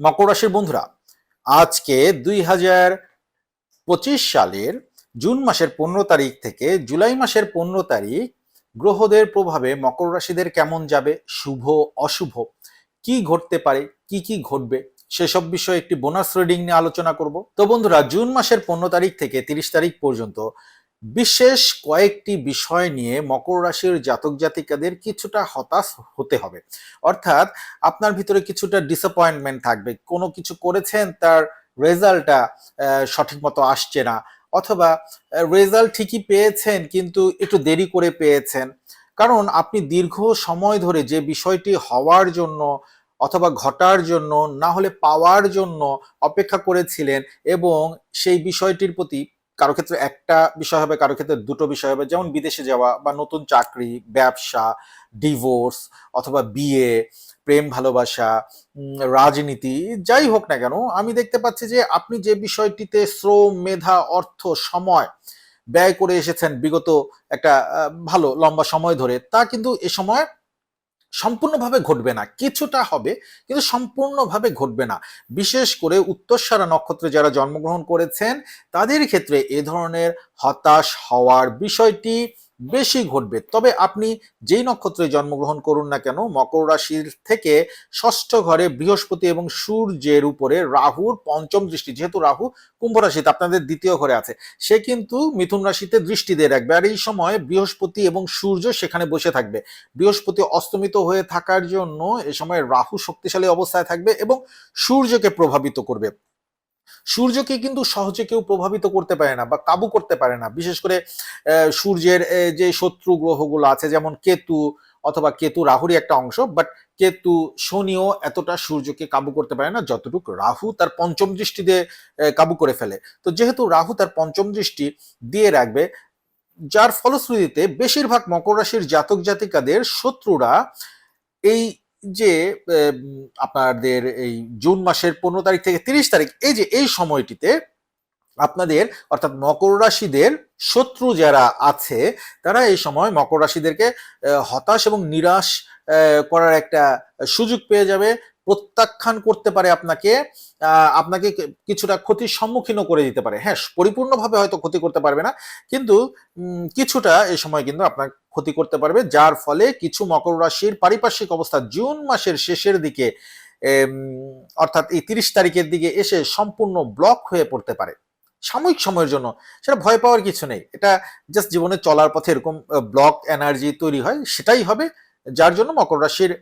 মকর রাশির বন্ধুরা, আজকে দুই হাজার পঁচিশ সালের জুন মাসের পনেরো তারিখ থেকে জুলাই মাসের পনেরো তারিখ গ্রহদের প্রভাবে মকর রাশিদের কেমন যাবে, শুভ, অশুভ, কি ঘটতে পারে, কি কি ঘটবে, সেসব বিষয়ে একটি বোনাস রিডিং নিয়ে আলোচনা করব। তো বন্ধুরা, জুন মাসের পনেরো তারিখ থেকে তিরিশ তারিখ পর্যন্ত বিশেষ কয়েকটি বিষয় নিয়ে মকর রাশির জাতক জাতিকাদের কিছুটা হতাশ হতে হবে। অর্থাৎ আপনার ভিতরে কিছুটা ডিসঅ্যাপয়েন্টমেন্ট থাকবে। কোনো কিছু করেছেন, তার রেজাল্টটা সঠিক মতো আসছে না। অথবা রেজাল্ট ঠিকই পেয়েছেন, কিন্তু একটু দেরি করে পেয়েছেন। কারণ আপনি দীর্ঘ সময় ধরে যে বিষয়টি হওয়ার জন্য অথবা ঘটার জন্য, না হলে পাওয়ার জন্য অপেক্ষা করেছিলেন এবং সেই বিষয়টির প্রতি কারও ক্ষেত্রে একটা বিষয় হবে, কারও ক্ষেত্রে দুটো বিষয় হবে। যেমন বিদেশে যাওয়া বা নতুন চাকরি, ব্যবসা ডিভোর্স অথবা বিয়ে, প্রেম ভালোবাসা রাজনীতি, যাই হোক না কেন, আমি দেখতে পাচ্ছি যে আপনি যে বিষয়টিতে শ্রম, মেধা, অর্থ, সময় ব্যয় করে এসেছেন বিগত একটা ভালো লম্বা সময় ধরে, তা কিন্তু এ সময় সম্পূর্ণভাবে ঘটবে না। কিছুটা হবে, কিন্তু সম্পূর্ণভাবে ঘটবে না। বিশেষ করে উত্তরসারা নক্ষত্রে যারা জন্মগ্রহণ করেছেন, তাদের ক্ষেত্রে এ ধরনের হতাশ হওয়ার বিষয়টি বেশি ঘটবে। তবে আপনি যেই নক্ষত্রে জন্মগ্রহণ করুন না কেন, মকর রাশির থেকে ষষ্ঠ ঘরে বৃহস্পতি এবং সূর্যের উপরে রাহুর পঞ্চম দৃষ্টি, যেহেতু রাহু কুম্ভ রাশিতে, আপনাদের দ্বিতীয় ঘরে আছে, সে কিন্তু মিথুন রাশিতে দৃষ্টি দিয়ে রাখবে। আর এই সময় বৃহস্পতি এবং সূর্য সেখানে বসে থাকবে। বৃহস্পতি অস্তমিত হয়ে থাকার জন্য এ সময় রাহু শক্তিশালী অবস্থায় থাকবে এবং সূর্যকে প্রভাবিত করবে। সূর্যকে কিন্তু সহজে কেউ প্রভাবিত করতে পারে না বা কাবু করতে পারে না। বিশেষ করে সূর্যের যে শত্রু গ্রহগুলো আছে, যেমন কেতু অথবা কেতু রাহুরই একটা অংশ বাট কেতু শনিও এতটা সূর্যকে কাবু করতে পারে না যতটুকু রাহু তার পঞ্চম দৃষ্টি দিয়ে কাবু করে ফেলে। তো যেহেতু রাহু তার পঞ্চম দৃষ্টি দিয়ে রাখবে, যার ফলশ্রুতিতে বেশিরভাগ মকর রাশির জাতক জাতিকাদের শত্রুরা এই যে আপনাদের এই জুন মাসের পনেরো তারিখ থেকে তিরিশ তারিখ, এই যে, এই সময়টিতে আপনাদের, অর্থাৎ মকর রাশিদের শত্রু যারা আছে, তারা এই সময় মকর রাশিদেরকে হতাশ এবং নিরাশ করার একটা সুযোগ পেয়ে যাবে। প্রত্যাখ্যান করতে পারে আপনাকে আপনাকে কিছুটা ক্ষতির সম্মুখীনও করে দিতে পারে। হ্যাঁ পরিপূর্ণভাবে হয়তো ক্ষতি করতে পারবে না, কিন্তু কিছুটা এই সময় কিন্তু আপনার ক্ষতি করতে পারবে, যার ফলে কিছু মকর রাশির পারিপার্শ্বিক অবস্থা জুন মাসের শেষের দিকে অর্থাৎ এই তিরিশ তারিখের দিকে এসে সম্পূর্ণ ব্লক হয়ে পড়তে পারে। সাময়িক সময়ের জন্য সেটা ভয় পাওয়ার কিছু নেই। এটা জাস্ট জীবনে চলার পথে এরকম ব্লক এনার্জি তৈরি হয়, সেটাই হবে। যার জন্য মকর রাশির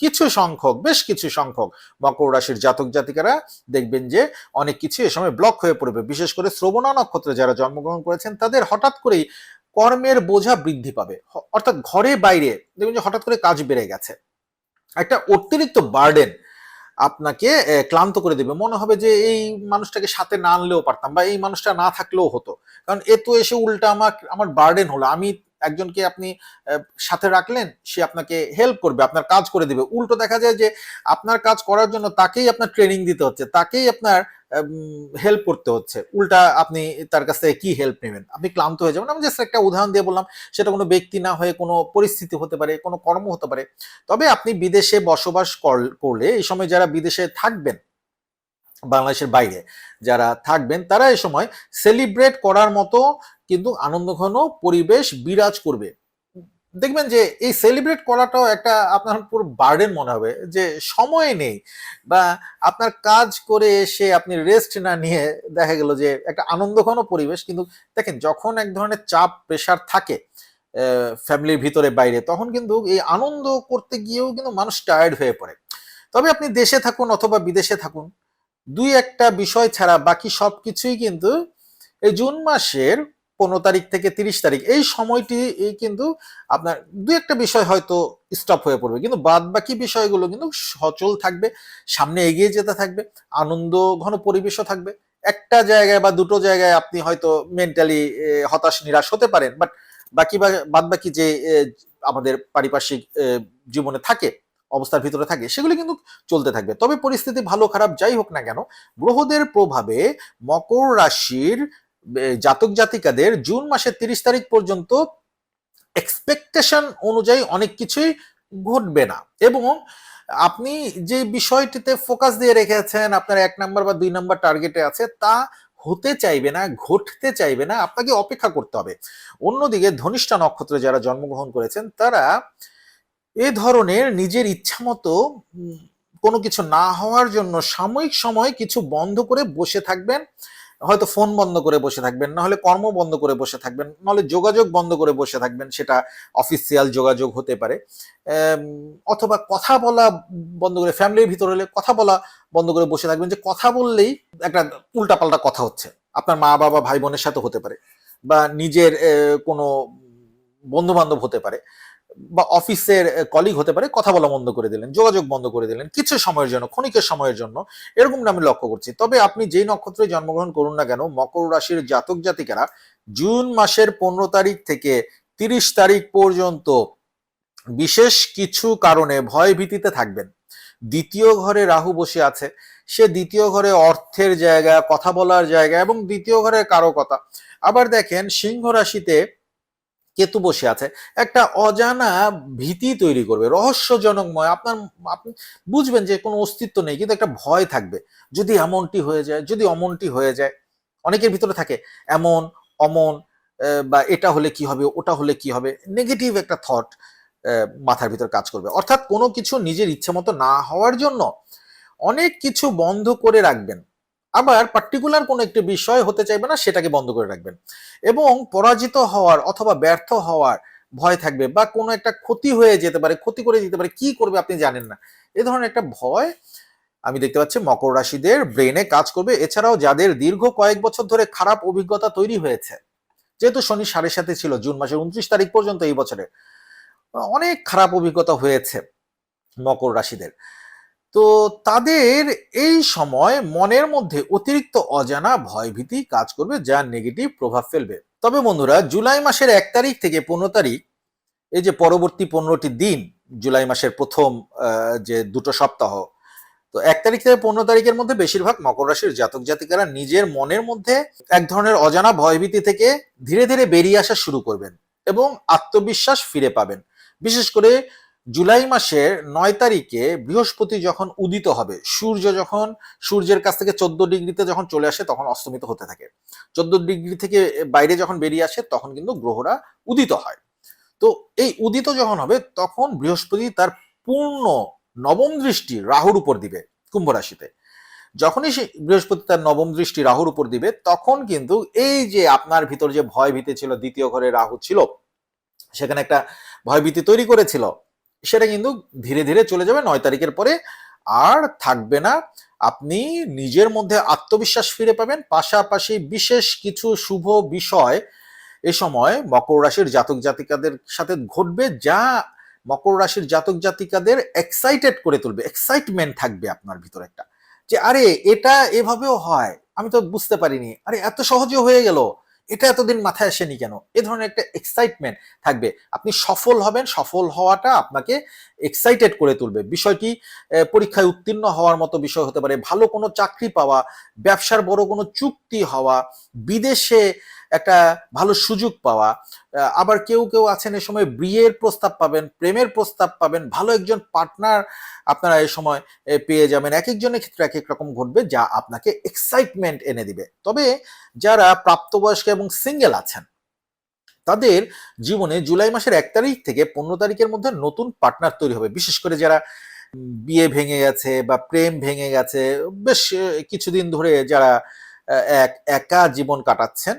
কিছু সংখ্যক, বেশ কিছু সংখ্যক মকর রাশির জাতক জাতিকারা দেখবেন যে অনেক কিছু এ সময় ব্লক হয়ে পড়বে। বিশেষ করে শ্রবণা নক্ষত্রে যারা জন্মগ্রহণ করেছেন, তাদের হঠাৎ করেই কর্মের বোঝা বৃদ্ধি পাবে। অর্থাৎ ঘরে বাইরে দেখবেন যে হঠাৎ করে কাজ বেড়ে গেছে। একটা অতিরিক্ত বার্ডেন আপনাকে ক্লান্ত করে দেবে। মনে হবে যে এই মানুষটাকে সাথে না আনলেও পারতাম বা এই মানুষটা না থাকলেও হতো। কারণ এ তো এসে উল্টা আমার আমার বার্ডেন হলো। আমি একজনকে আপনি সাথে রাখলেন, সে আপনাকে হেল্প করবে, আপনার কাজ করে দিবে। উল্টো দেখা যায় যে, আপনার কাজ করার জন্য তাকেই আপনার ট্রেনিং দিতে হচ্ছে, তাকেই আপনার হেল্প করতে হচ্ছে। উল্টা আপনি তার কাছ থেকে কি হেল্প নেবেন? আপনি ক্লান্ত হয়ে যাবেন। আমি জাস্ট একটা উদাহরণ দিয়ে বললাম, সেটা কোনো ব্যক্তি না হয়ে কোনো পরিস্থিতি হতে পারে, কোনো কর্ম হতে পারে। তবে আপনি বিদেশে বসবাস কর- করলে, এই সময় যারা বিদেশে থাকবেন বাংলাদেশের বাইরে যারা থাকবেন, তারা এ সময় সেলিব্রেট করার মতো কিন্তু আনন্দঘন পরিবেশ বিরাজ করবে। দেখবেন যে এই সেলিব্রেট করাটাও একটা আপনার পুরো বার্ডেন মনে হবে যে সময় নেই বা আপনার কাজ করে এসে আপনি রেস্ট না নিয়ে দেখা গেল যে একটা আনন্দঘন পরিবেশ কিন্তু দেখেন যখন এক ধরনের চাপ প্রেশার থাকে ফ্যামিলির ভিতরে, বাইরে, তখন কিন্তু এই আনন্দ করতে গিয়েও কিন্তু মানুষ টায়ার্ড হয়ে পড়ে। তবে আপনি দেশে থাকুন অথবা বিদেশে থাকুন দুই একটা বিষয় ছাড়া বাকি সব কিছুই কিন্তু এই জুন মাসের পনেরো তারিখ থেকে তিরিশ তারিখ, এই সময়টি কিন্তু আপনার দুই একটা বিষয় হয়তো স্টপ হয়ে পড়বে, কিন্তু বাদ বাকি বিষয়গুলো কিন্তু সচল থাকবে, সামনে এগিয়ে যেতে থাকবে, আনন্দ, ঘন পরিবেশও থাকবে। একটা জায়গায় বা দুটো জায়গায় আপনি হয়তো মেন্টালি হতাশ, নিরাশ হতে পারেন বাট বাকি বাদ বাকি যে আমাদের পারিপার্শ্বিক জীবনে থাকে অবস্থার ভিতরে থাকে, সেগুলি কিন্তু চলতে থাকবে। তবে পরিস্থিতি ভালো, খারাপ, যাই হোক না কেন, গ্রহদের প্রভাবে মকর রাশির জাতক জাতিকাদের জুন মাসের তিরিশ তারিখ পর্যন্ত এক্সপেকটেশন অনুযায়ী অনেক কিছুই ঘটবে না। এবং আপনি যে বিষয়টিতে ফোকাস দিয়ে রেখেছেন আপনার এক নাম্বার বা দুই নাম্বার টার্গেটে আছে, তা হতে চাইবে না, ঘটতে চাইবে না, আপনাকে অপেক্ষা করতে হবে। অন্যদিকে ধনিষ্ঠা নক্ষত্রে যারা জন্মগ্রহণ করেছেন, তারা এ ধরনের নিজের ইচ্ছা মতো কোনো কিছু না হওয়ার জন্য সাময়িক সময় কিছু বন্ধ করে বসে থাকবেন। হয়তো ফোন বন্ধ করে বসে থাকবেন না হলে কর্ম বন্ধ করে বসে থাকবেন, নাহলে যোগাযোগ বন্ধ করে বসে থাকবেন, সেটা অফিসিয়াল যোগাযোগ হতে পারে। অথবা কথা বলা বন্ধ করে, ফ্যামিলির ভিতর হলে কথা বলা বন্ধ করে বসে থাকবেন। যে কথা বললেই একটা উল্টাপাল্টা কথা হচ্ছে। আপনার মা, বাবা, ভাই, বোনের সাথে হতে পারে বা নিজের কোনো বন্ধু বান্ধব হতে পারে। বা অফিসের কলিগ হতে পারে, কথা বলা বন্ধ করে দিলেন, যোগাযোগ বন্ধ করে দিলেন, কিছু সময়ের জন্য, ক্ষণিকের সময়ের জন্য, এরকমটা আমি লক্ষ্য করছি। তবে আপনি যেই নক্ষত্রে জন্মগ্রহণ করুন না কেন, মকর রাশির জাতক জাতিকারা জুন মাসের পনেরো তারিখ থেকে তিরিশ তারিখ পর্যন্ত বিশেষ কিছু কারণে ভয় ভীতিতে থাকবেন। দ্বিতীয় ঘরে রাহু বসে আছে, সে দ্বিতীয় ঘরে অর্থের জায়গা, কথা বলার জায়গা এবং দ্বিতীয় ঘরে কারও কথা। আবার দেখেন, সিংহ রাশিতে কেতু বসে আছে, একটা অজানা ভীতি তৈরি করবে, রহস্যজনকময়, আপনার, আপনি বুঝবেন যে কোনো অস্তিত্ব নেই, কিন্তু একটা ভয় থাকবে, যদি এমনটি হয়ে যায়, যদি অমনটি হয়ে যায়, অনেকের ভিতরে থাকে এমন, অমন বা এটা হলে কি হবে, ওটা হলে কি হবে নেগেটিভ একটা থট মাথার ভিতর কাজ করবে, অর্থাৎ কোনো কিছু নিজের ইচ্ছে মতো না হওয়ার জন্য অনেক কিছু বন্ধ করে রাখবেন। আবার পার্টিকুলার কোনো একটি বিষয় হতে চাইবে না, সেটাকে বন্ধ করে রাখবেন। এবং পরাজিত হওয়ার অথবা ব্যর্থ হওয়ার ভয় থাকবে বা কোনো একটা ক্ষতি হয়ে যেতে পারে, ক্ষতি করে দিতে পারে, কি করবে আপনি জানেন না। এ ধরনের একটা ভয় আমি দেখতে পাচ্ছি মকর রাশিদের ব্রেনে কাজ করবে। এছাড়াও যাদের দীর্ঘ কয়েক বছর ধরে খারাপ অভিজ্ঞতা তৈরি হয়েছে, যেহেতু শনি সাড়ে সাথে ছিল, জুন মাসের উনত্রিশ তারিখ পর্যন্ত এই বছরে, অনেক খারাপ অভিজ্ঞতা হয়েছে মকর রাশিদের। তো তাদের এই সময় মনের মধ্যে অতিরিক্ত অজানা ভয়ভীতি কাজ করবে, যা নেগেটিভ প্রভাব ফেলবে। তবে বন্ধুরা, জুলাই মাসের এক তারিখ থেকে পনেরো তারিখ, এই যে পরবর্তী পনেরোটি দিন, জুলাই মাসের প্রথম যে দুটো সপ্তাহ, তো এক তারিখ থেকে পনেরো তারিখের মধ্যে বেশিরভাগ মকর রাশির জাতক জাতিকারা নিজের মনের মধ্যে এক ধরনের অজানা ভয়ভীতি থেকে ধীরে ধীরে বেরিয়ে আসা শুরু করবেন এবং আত্মবিশ্বাস ফিরে পাবেন। বিশেষ করে জুলাই মাসের নয় তারিখে বৃহস্পতি যখন উদিত হবে, সূর্য যখন, সূর্যের কাছ থেকে চোদ্দ ডিগ্রিতে যখন চলে আসে তখন অস্তমিত হতে থাকে। চোদ্দ ডিগ্রি থেকে বাইরে যখন বেরিয়ে আসে তখন কিন্তু গ্রহরা উদিত হয়। তো এই উদিত যখন হবে তখন বৃহস্পতি তার পূর্ণ নবম দৃষ্টি রাহুর উপর দিবে কুম্ভ রাশিতে। যখনই সে বৃহস্পতি তার নবম দৃষ্টি রাহুর উপর দিবে তখন কিন্তু এই যে আপনার ভিতর যে ভয় ভীতি ছিল, দ্বিতীয় ঘরে রাহু ছিল, সেখানে একটা ভয়ভীতি তৈরি করেছিল সেটা কিন্তু ধীরে ধীরে চলে যাবে নয় তারিখের পরে। আর থাকবে না, আপনি নিজের মধ্যে আত্মবিশ্বাস ফিরে পাবেন। পাশাপাশি বিশেষ কিছু শুভ বিষয় এ সময় মকর রাশির জাতক জাতিকাদের সাথে ঘটবে, যা মকর রাশির জাতক জাতিকাদের এক্সাইটেড করে তুলবে। এক্সাইটমেন্ট থাকবে আপনার ভিতর একটা। যে, আরে, এটা এভাবেও হয়। আমি তো বুঝতে পারিনি। আরে, এত সহজে হয়ে গেল। এটা এতদিন মাথায় আসেনি কেন? এ ধরনের একটা এক্সাইটমেন্ট থাকবে। আপনি সফল হবেন, সফল হওয়াটা আপনাকে এক্সাইটেড করে তুলবে। বিষয়টি পরীক্ষায় উত্তীর্ণ হওয়ার মতো বিষয় হতে পারে। ভালো কোনো চাকরি পাওয়া, ব্যবসার বড় কোনো চুক্তি হওয়া, বিদেশে একটা ভালো সুযোগ পাওয়া আবার কেউ কেউ আছেন এ সময় বিয়ের প্রস্তাব পাবেন, প্রেমের প্রস্তাব পাবেন, ভালো একজন পার্টনার আপনারা এই সময় পেয়ে যাবেন। এক একজনের ক্ষেত্রে এক এক রকম ঘটবে যা আপনাকে এক্সাইটমেন্ট এনে দিবে। তবে যারা প্রাপ্তবয়স্ক এবং সিঙ্গেল আছেন, তাদের জীবনে জুলাই মাসের এক তারিখ থেকে পনেরো তারিখের মধ্যে নতুন পার্টনার তৈরি হবে। বিশেষ করে যারা বিয়ে ভেঙে গেছে বা প্রেম ভেঙে গেছে, বেশ কিছুদিন ধরে যারা এক, একা জীবন কাটাচ্ছেন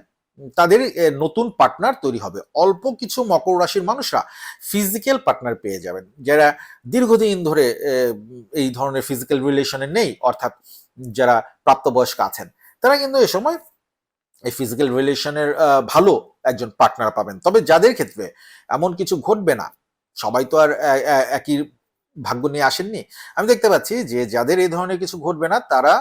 তাদের নতুন পার্টনার তৈরি হবে। অল্প কিছু মকর রাশির মানুষরা ফিজিক্যাল পার্টনার পেয়ে যাবেন। যারা দীর্ঘদিন ধরে এই ধরনের ফিজিক্যাল রিলেশনে নেই, অর্থাৎ যারা প্রাপ্তবয়স্ক আছেন, তারা কিন্তু এ সময় এই ফিজিক্যাল রিলেশনের ভালো একজন পার্টনার পাবেন। তবে যাদের ক্ষেত্রে এমন কিছু ঘটবে না, সবাই তো আর একই ভাগ্য নিয়ে আসেননি। আমি দেখতে পাচ্ছি যে যাদের এই ধরনের কিছু ঘটবে না, তারা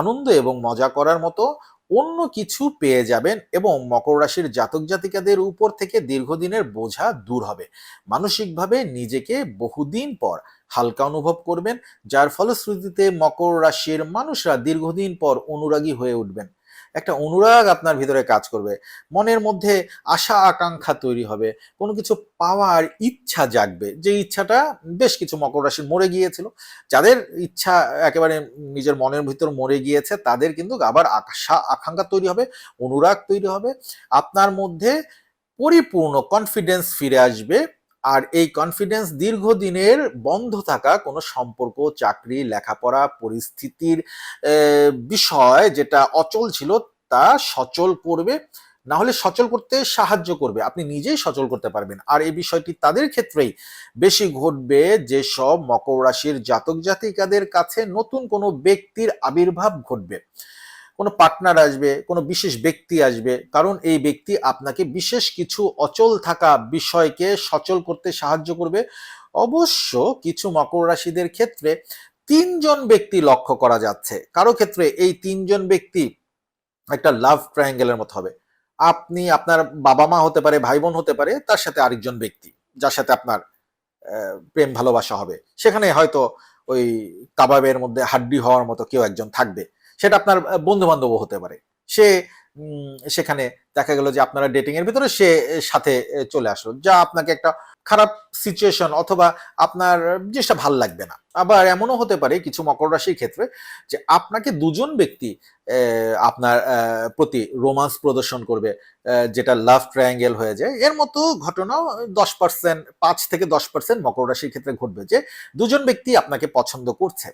আনন্দ এবং মজা করার মতো অন্য কিছু পেয়ে যাবেন এবং মকর রাশির জাতক জাতিকাদের উপর থেকে দীর্ঘদিনের বোঝা দূর হবে। মানসিকভাবে নিজেকে বহুদিন পর হালকা অনুভব করবেন, যার ফলশ্রুতিতে মকর রাশির মানুষরা দীর্ঘদিন পর অনুরাগী হয়ে উঠবেন। একটা অনুরাগ আপনার ভিতরে কাজ করবে। মনের মধ্যে আশা, আকাঙ্ক্ষা তৈরি হবে। কোনো কিছু পাওয়ার ইচ্ছা জাগবে। যে ইচ্ছাটা বেশ কিছু মকর রাশির মরে গিয়েছিল। যাদের ইচ্ছা একেবারে নিজের মনের ভিতর মরে গিয়েছে, তাদের কিন্তু আবার আশা, আকাঙ্ক্ষা তৈরি হবে, অনুরাগ তৈরি হবে। আপনার মধ্যে পরিপূর্ণ কনফিডেন্স ফিরে আসবে। আর এই কনফিডেন্স দীর্ঘদিনের বন্ধ থাকা কোনো সম্পর্ক, চাকরি, লেখাপড়া, পরিস্থিতির বিষয় যেটা অচল ছিল তা সচল করবে। না হলে সচল করতে সাহায্য করবে। আপনি নিজেই সচল করতে পারবেন। আর এই বিষয়টি তাদের ক্ষেত্রেই বেশি ঘটবে যেসব মকর রাশির জাতক জাতিকাদের কাছে নতুন কোনো ব্যক্তির আবির্ভাব ঘটবে। কোনো পার্টনার আসবে, কোনো বিশেষ ব্যক্তি আসবে, কারণ এই ব্যক্তি আপনাকে বিশেষ কিছু অচল থাকা বিষয়কে সচল করতে সাহায্য করবে। অবশ্য কিছু মকর রাশিদের ক্ষেত্রে তিনজন ব্যক্তি লক্ষ্য করা যাচ্ছে। কারও ক্ষেত্রে এই তিনজন ব্যক্তি একটা লাভ ট্রায়াঙ্গেলের মতো হবে। আপনি আপনার বাবা মা হতে পারে ভাই বোন হতে পারে, তার সাথে আরেকজন ব্যক্তি, যার সাথে আপনার প্রেম ভালোবাসা হবে। সেখানে হয়তো ওই কাবাবের মধ্যে হাড্ডি হওয়ার মতো কেউ একজন থাকবে। সেটা আপনার বন্ধু বান্ধবও হতে পারে। সে সেখানে দেখা গেল যে আপনারা ডেটিং এর ভিতরে সে সাথে চলে আসলো। যা আপনাকে একটা খারাপ সিচুয়েশন অথবা আপনার জিনিসটা ভালো লাগবে না। আবার এমনও হতে পারে কিছু মকর রাশির ক্ষেত্রে যে আপনাকে দুজন ব্যক্তি আপনার প্রতি রোমান্স প্রদর্শন করবে যেটা লাভ ট্রায়াঙ্গেল হয়ে যায়। এর মতো ঘটনাও দশ পার্সেন্ট পাঁচ থেকে দশ পার্সেন্ট মকর রাশির ক্ষেত্রে ঘটবে যে দুজন ব্যক্তি আপনাকে পছন্দ করছে।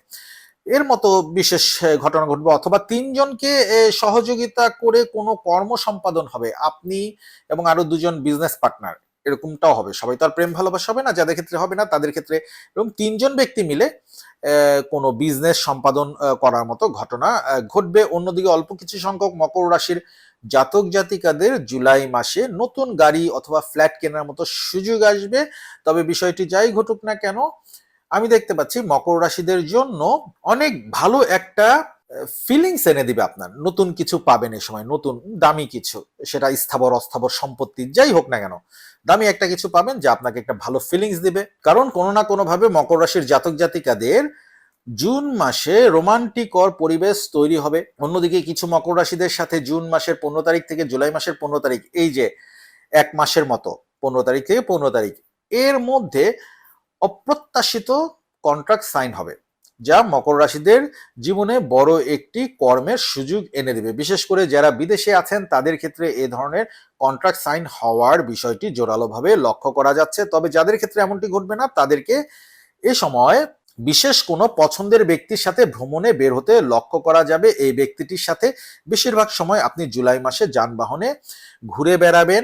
এর মতো বিশেষ ঘটনা ঘটবে অথবা তিনজনকে সহযোগিতা করে কোনো কর্ম সম্পাদন হবে আপনি এবং আরও দুজন বিজনেস পার্টনার এরকমটাও হবে। সবাই তো আর প্রেম ভালোবাসা হবে না, যাদের ক্ষেত্রে হবে না, তাদের ক্ষেত্রে এবং তিনজন ব্যক্তি মিলে কোনো বিজনেস সম্পাদন করার মতো ঘটনা ঘটবে। অন্যদিকে অল্প কিছু সংখ্যক মকর রাশির জাতক জাতিকাদের জুলাই মাসে নতুন গাড়ি অথবা ফ্ল্যাট কেনার মতো সুযোগ আসবে। তবে বিষয়টি যাই ঘটুক না কেন আমি দেখতে পাচ্ছি মকর রাশিদের জন্য অনেক ভালো একটা ফিলিংস এনে দিবে আপনার। নতুন কিছু পাবেন এই সময়, নতুন দামি কিছু, সেটা স্থাবর, অস্থাবর সম্পত্তি, যাই হোক না কেন। দামি একটা কিছু পাবেন যা আপনাকে একটা ভালো ফিলিংস দিবে। কারণ কোনো না কোনো ভাবে মকর রাশির জাতক জাতিকাদের জুন মাসে রোমান্টিকর পরিবেশ তৈরি হবে। অন্যদিকে কিছু মকর রাশিদের সাথে জুন মাসের পনেরো তারিখ থেকে জুলাই মাসের পনেরো তারিখ, এই যে এক মাসের মতো, পনেরো তারিখ থেকে পনেরো তারিখ, এর মধ্যে অপ্রত্যাশিত কন্ট্রাক্ট সাইন হবে, যা মকর রাশিদের জীবনে বড় একটি কর্মের সুযোগ এনে দেবে। বিশেষ করে যারা বিদেশে আছেন, তাদের ক্ষেত্রে এ ধরনের কন্ট্রাক্ট সাইন হওয়ার বিষয়টি জোরালোভাবে লক্ষ্য করা যাচ্ছে। তবে যাদের ক্ষেত্রে এমনটি ঘটবে না, তাদেরকে এ সময় বিশেষ কোনো পছন্দের ব্যক্তির সাথে ভ্রমণে বের হতে লক্ষ্য করা যাবে। এই ব্যক্তিটির সাথে বেশিরভাগ সময় আপনি জুলাই মাসে যানবাহনে ঘুরে বেড়াবেন।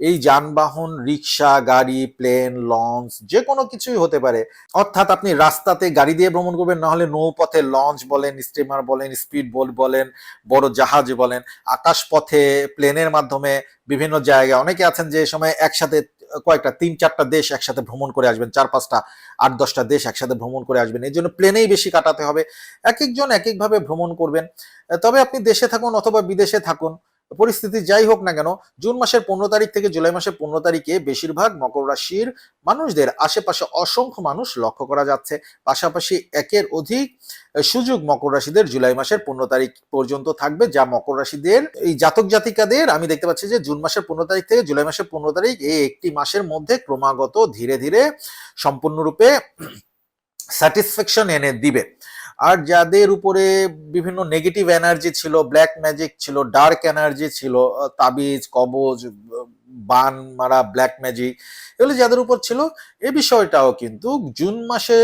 এই যানবাহন, রিক্সা, গাড়ি, প্লেন, লঞ্চ যে কোনো কিছুই হতে পারে। অর্থাৎ আপনি রাস্তাতে গাড়ি দিয়ে ভ্রমণ করবেন, নাহলে নৌপথে লঞ্চ বলেন, স্টিমার বলেন, স্পিড বোট বলেন, বড় জাহাজ বলেন আকাশ পথে প্লেনের মাধ্যমে বিভিন্ন জায়গায়। অনেকে আছেন যে সময় একসাথে কয়েকটা, তিন চারটা দেশ একসাথে ভ্রমণ করে আসবেন, চার পাঁচটা, আট দশটা দেশ একসাথে ভ্রমণ করে আসবেন। এই জন্য প্লেনেই বেশি কাটাতে হবে। এক একজন এক একভাবে ভ্রমণ করবেন। তবে আপনি দেশে থাকুন অথবা বিদেশে থাকুন পরিস্থিতি যাই হোক না কেন, জুন মাসের পনেরো তারিখ থেকে জুলাই মাসের পনেরো তারিখে বেশিরভাগ মকর রাশির মানুষদের আশেপাশে অসংখ্য মানুষ লক্ষ্য করা যাচ্ছে। পাশাপাশি একের অধিক সুযোগ মকর রাশিদের জুলাই মাসের পনেরো তারিখ পর্যন্ত থাকবে, যা মকর রাশিদের এই জাতক জাতিকাদের, আমি দেখতে পাচ্ছি যে জুন মাসের পনেরো তারিখ থেকে জুলাই মাসের পনেরো তারিখ এই একটি মাসের মধ্যে ক্রমাগত ধীরে ধীরে সম্পূর্ণরূপে স্যাটিসফ্যাকশন এনে দিবে। আর যাদের উপরে বিভিন্ন নেগেটিভ এনার্জি ছিল ব্ল্যাক ম্যাজিক ছিল ডার্ক এনার্জি ছিল তাবিজ, কবজ, বান মারা ব্ল্যাক ম্যাজিক এগুলো যাদের উপর ছিল, এ বিষয়টাও কিন্তু জুন মাসে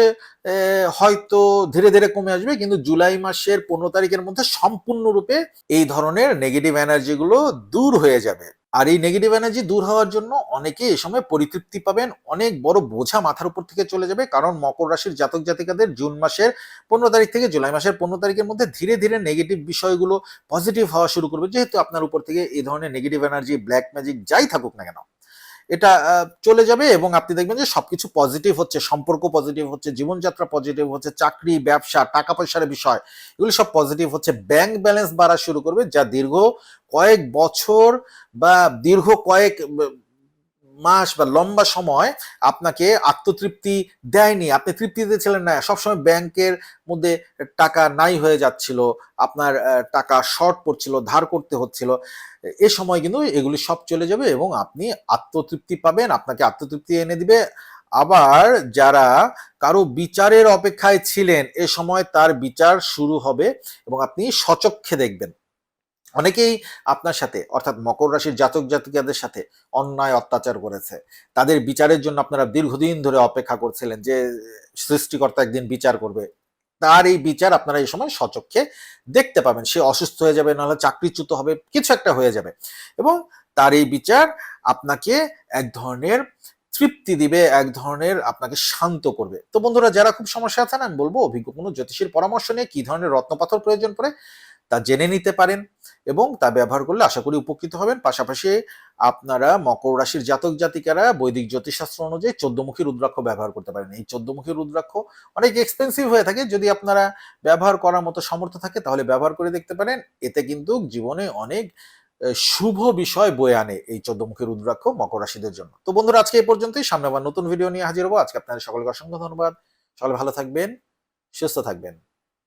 হয়তো ধীরে ধীরে কমে আসবে, কিন্তু জুলাই মাসের পনেরো তারিখের মধ্যে সম্পূর্ণরূপে এই ধরনের নেগেটিভ এনার্জিগুলো দূর হয়ে যাবে। আর এই নেগেটিভ এনার্জি দূর হওয়ার জন্য অনেকে এ সময় পরিতৃপ্তি পাবেন। অনেক বড় বোঝা মাথার উপর থেকে চলে যাবে, কারণ মকর রাশির জাতক জাতিকাদের জুন মাসের পনেরো তারিখ থেকে জুলাই মাসের পনেরো তারিখের মধ্যে ধীরে ধীরে নেগেটিভ বিষয়গুলো পজিটিভ হওয়া শুরু করবে। যেহেতু আপনার উপর থেকে এই ধরনের নেগেটিভ এনার্জি ব্ল্যাক ম্যাজিক যাই থাকুক না কেন এটা চলে যাবে এবং আপনি দেখবেন যে সবকিছু পজিটিভ হচ্ছে, সম্পর্ক পজিটিভ হচ্ছে, জীবনযাত্রা পজিটিভ হচ্ছে, চাকরি, ব্যবসা, টাকা পয়সার বিষয়, এগুলি সব পজিটিভ হচ্ছে। ব্যাংক ব্যালেন্স বাড়া শুরু করবে যা দীর্ঘ কয়েক বছর বা দীর্ঘ কয়েক মাস বা লম্বা সময় আপনাকে আত্মতৃপ্তি দেয়নি। আপনি তৃপ্তিতে ছিলেন না। সবসময় ব্যাংকের মধ্যে টাকা নাই হয়ে যাচ্ছিল। আপনার টাকা শর্ট পড়ছিল, ধার করতে হচ্ছিল। এ সময় কিন্তু এগুলি সব চলে যাবে এবং আপনি আত্মতৃপ্তি পাবেন। আপনাকে আত্মতৃপ্তি এনে দিবে। আবার যারা কারও বিচারের অপেক্ষায় ছিলেন, এ সময় তার বিচার শুরু হবে এবং আপনি সচক্ষে দেখবেন। অনেকেই আপনার সাথে, অর্থাৎ মকর রাশির জাতক জাতিকাদের সাথে অন্যায় অত্যাচার করেছে। তাদের বিচারের জন্য আপনারা দীর্ঘদিন ধরে অপেক্ষা করছিলেন যে, সৃষ্টিকর্তা একদিন বিচার করবে। তার এই বিচার আপনারা এই সময় সচক্ষে দেখতে পাবেন। সে অসুস্থ হয়ে যাবে, নাহলে চাকরিচ্যুত হবে, কিছু একটা হয়ে যাবে। এবং তার এই বিচার আপনাকে এক ধরনের তৃপ্তি দিবে, এক ধরনের আপনাকে শান্ত করবে। তো বন্ধুরা, যারা খুব সমস্যা আছেন, আমি বলব, অভিজ্ঞ কোনো জ্যোতিষীর পরামর্শ নিয়ে কি ধরনের রত্নপাথর প্রয়োজন পড়ে তা জেনে নিতে পারেন। এবং তা ব্যবহার করলে আশা করি উপকৃত হবেন। পাশাপাশি আপনারা মকর রাশির জাতক জাতিকারা বৈদিক জ্যোতিষশাস্ত্র অনুযায়ী চোদ্দমুখী রুদ্রাক্ষ ব্যবহার করতে পারেন। এই চোদ্দমুখী রুদ্রাক্ষ অনেক এক্সপেন্সিভ হয়ে থাকে। যদি আপনারা ব্যবহার করার মতো সামর্থ্য থাকে, তাহলে ব্যবহার করে দেখতে পারেন। এতে কিন্তু জীবনে অনেক শুভ বিষয় বয়ে আনে এই চোদ্দমুখী রুদ্রাক্ষ মকর রাশিদের জন্য। তো বন্ধুরা, আজকে এই পর্যন্তই। সামনে আবার নতুন ভিডিও নিয়ে হাজির হব। আজকে আপনাদের সকলকে অসংখ্য ধন্যবাদ। সকলে ভালো থাকবেন, সুস্থ থাকবেন।